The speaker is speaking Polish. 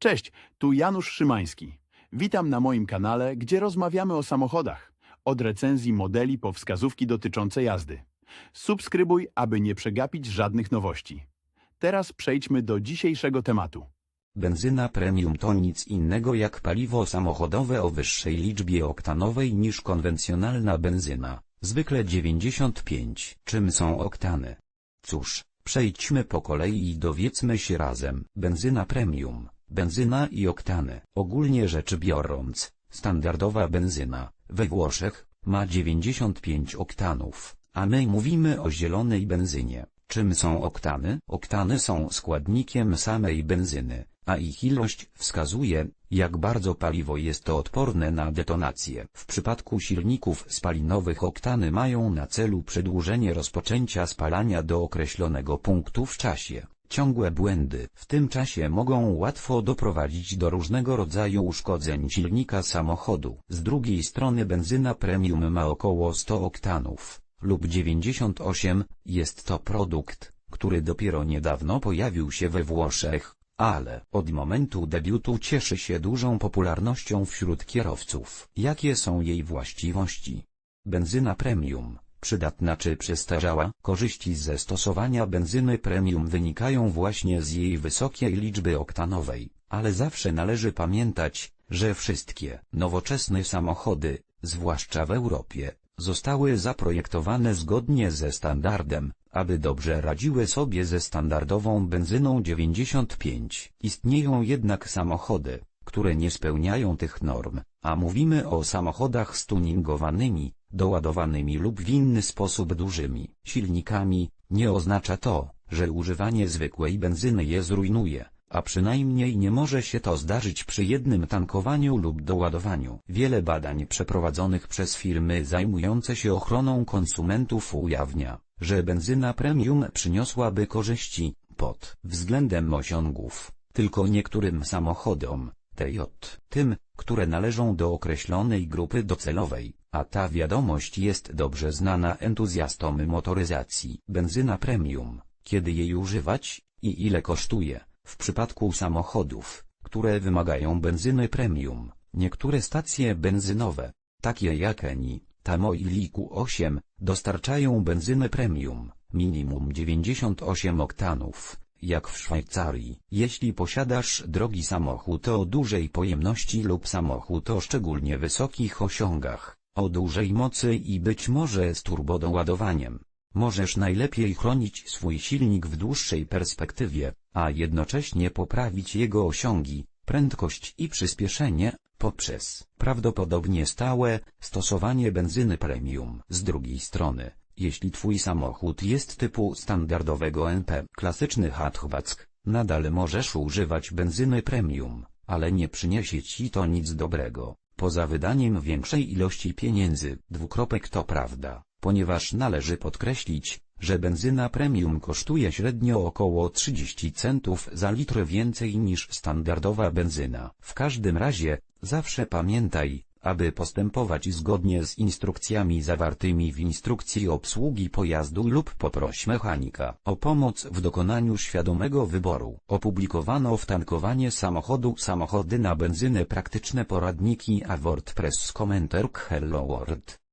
Cześć, tu Janusz Szymański. Witam na moim kanale, gdzie rozmawiamy o samochodach. Od recenzji modeli po wskazówki dotyczące jazdy. Subskrybuj, aby nie przegapić żadnych nowości. Teraz przejdźmy do dzisiejszego tematu. Benzyna premium to nic innego jak paliwo samochodowe o wyższej liczbie oktanowej niż konwencjonalna benzyna, zwykle 95. Czym są oktany? Cóż, przejdźmy po kolei i dowiedzmy się razem. Benzyna premium, benzyna i oktany. Ogólnie rzecz biorąc, standardowa benzyna, we Włoszech, ma 95 oktanów, a my mówimy o zielonej benzynie. Czym są oktany? Oktany są składnikiem samej benzyny, a ich ilość wskazuje, jak bardzo paliwo jest to odporne na detonację. W przypadku silników spalinowych oktany mają na celu przedłużenie rozpoczęcia spalania do określonego punktu w czasie. Ciągłe błędy w tym czasie mogą łatwo doprowadzić do różnego rodzaju uszkodzeń silnika samochodu. Z drugiej strony benzyna premium ma około 100 oktanów lub 98, jest to produkt, który dopiero niedawno pojawił się we Włoszech, ale od momentu debiutu cieszy się dużą popularnością wśród kierowców. Jakie są jej właściwości? Benzyna premium, przydatna czy przestarzała? Korzyści ze stosowania benzyny premium wynikają właśnie z jej wysokiej liczby oktanowej, ale zawsze należy pamiętać, że wszystkie nowoczesne samochody, zwłaszcza w Europie, zostały zaprojektowane zgodnie ze standardem, aby dobrze radziły sobie ze standardową benzyną 95. Istnieją jednak samochody, które nie spełniają tych norm, a mówimy o samochodach stuningowanymi, doładowanymi lub w inny sposób dużymi silnikami, nie oznacza to, że używanie zwykłej benzyny je zrujnuje a przynajmniej nie może się to zdarzyć przy jednym tankowaniu lub doładowaniu. Wiele badań przeprowadzonych przez firmy zajmujące się ochroną konsumentów ujawnia, że benzyna premium przyniosłaby korzyści pod względem osiągów tylko niektórym samochodom, TJ, tym, które należą do określonej grupy docelowej, a ta wiadomość jest dobrze znana entuzjastom motoryzacji. Benzyna premium, kiedy jej używać i ile kosztuje? W przypadku samochodów, które wymagają benzyny premium, niektóre stacje benzynowe, takie jak Eni, Tamo i Liku 8, dostarczają benzynę premium, minimum 98 oktanów, jak w Szwajcarii. Jeśli posiadasz drogi samochód o dużej pojemności lub samochód o szczególnie wysokich osiągach, o dużej mocy i być może z turbodoładowaniem, możesz najlepiej chronić swój silnik w dłuższej perspektywie, a jednocześnie poprawić jego osiągi, prędkość i przyspieszenie, poprzez prawdopodobnie stałe stosowanie benzyny premium. Z drugiej strony, jeśli twój samochód jest typu standardowego NP, klasyczny hatchback, nadal możesz używać benzyny premium, ale nie przyniesie ci to nic dobrego, poza wydaniem większej ilości pieniędzy. Dwukropek to prawda ponieważ należy podkreślić, że benzyna premium kosztuje średnio około 30 centów za litr więcej niż standardowa benzyna. W każdym razie, zawsze pamiętaj, aby postępować zgodnie z instrukcjami zawartymi w instrukcji obsługi pojazdu lub poproś mechanika o pomoc w dokonaniu świadomego wyboru. Opublikowano w tankowanie samochodu samochody na benzynę praktyczne poradniki a WordPress Commenter Hello World.